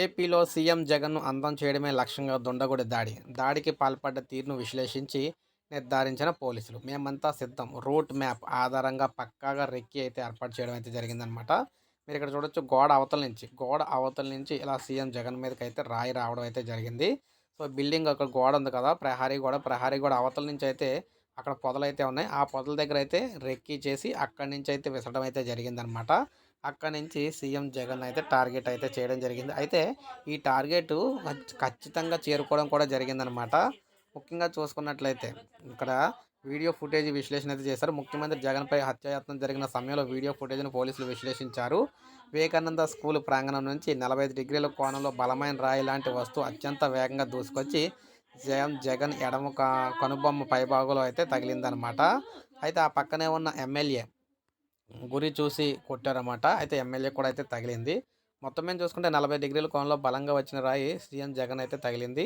ఏపీలో సీఎం జగన్ను అందం చేయడమే లక్ష్యంగా దుండగుడి దాడి. దాడికి పాల్పడ్డ తీరును విశ్లేషించి నిర్ధారించిన పోలీసులు. మేమంతా సిద్ధం. రూట్ మ్యాప్ ఆధారంగా పక్కాగా రెక్కి అయితే ఏర్పాటు చేయడం అయితే జరిగిందనమాట మీరు ఇక్కడ చూడొచ్చు గోడ అవతల నుంచి. గోడ అవతల నుంచి ఇలా సీఎం జగన్ మీదకి అయితే రాయి రావడం అయితే జరిగింది. సో బిల్డింగ్ అక్కడ గోడ ఉంది కదా ప్రహారీ గోడ. ప్రహారీ గోడ అవతల నుంచి అయితే అక్కడ పొదలు అయితే ఉన్నాయి. ఆ పొదల దగ్గర అయితే రెక్కి చేసి అక్కడి నుంచి అయితే విసరడం అయితే జరిగిందనమాట అక్కడి నుంచి సీఎం జగన్ అయితే టార్గెట్ అయితే చేయడం జరిగింది. అయితే ఈ టార్గెట్ ఖచ్చితంగా చేరుకోవడం కూడా జరిగిందనమాట ముఖ్యంగా చూసుకున్నట్లయితే ఇక్కడ వీడియో ఫుటేజ్ విశ్లేషణ అయితే చేశారు. ముఖ్యమంత్రి జగన్పై హత్యాయత్నం జరిగిన సమయంలో వీడియో ఫుటేజ్ను పోలీసులు విశ్లేషించారు. వివేకానంద స్కూల్ ప్రాంగణం నుంచి నలభై ఐదు డిగ్రీల కోణంలో బలమైన రాయి లాంటి వస్తువు అత్యంత వేగంగా దూసుకొచ్చి జయం జగన్ ఎడమ కనుబొమ్మ పైభాగంలో అయితే తగిలిందనమాట అయితే ఆ పక్కనే ఉన్న ఎమ్మెల్యే గురి చూసి కొట్టారన్నమాట. అయితే ఎమ్మెల్యే కూడా అయితే తగిలింది. మొత్తం మీద చూసుకుంటే నలభై డిగ్రీల కోణంలో బలంగా వచ్చిన రాయి సీఎం జగన్ అయితే తగిలింది.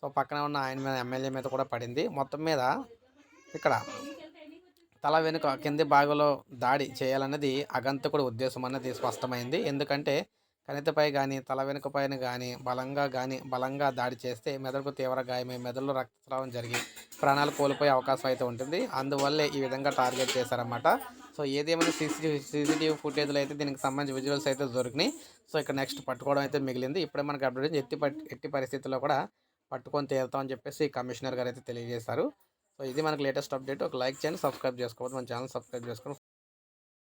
సో పక్కన ఉన్న ఆయన మీద ఎమ్మెల్యే మీద కూడా పడింది. మొత్తం మీద ఇక్కడ తల వెనుక కింది భాగంలో దాడి చేయాలన్నది అగంతకుడి ఉద్దేశం అన్నది స్పష్టమైంది. ఎందుకంటే కణితపై కానీ తల వెనుక పైన కానీ బలంగా కానీ బలంగా దాడి చేస్తే మెదడుకు తీవ్ర గాయమై. మెదడులో రక్తస్రావం జరిగి ప్రాణాలు కోల్పోయే అవకాశం అయితే ఉంటుంది. అందువల్లే ఈ విధంగా టార్గెట్ చేశారన్నమాట. సో ఏదేమైనా సీసీటీవీ సీసీటీవీ ఫుటేజ్లో అయితే దీనికి సంబంధించి విజువల్స్ అయితే దొరికినాయి. సో ఇక్కడ నెక్స్ట్ పట్టుకోవడం అయితే మిగిలింది. ఇప్పుడే మనకి అప్డేట్ ఎట్టి ఎట్టి పరిస్థితుల్లో కూడా పట్టుకొని తీరుతామని చెప్పేసి కమిషనర్ గారు అయితే తెలియజేశారు. సో ఇది మనకి లేటెస్ట్ అప్డేట్. ఒక లైక్ చేయండి సబ్స్క్రైబ్ చేసుకోవద్దు. మన ఛానల్ సబ్స్క్రైబ్ చేసుకొని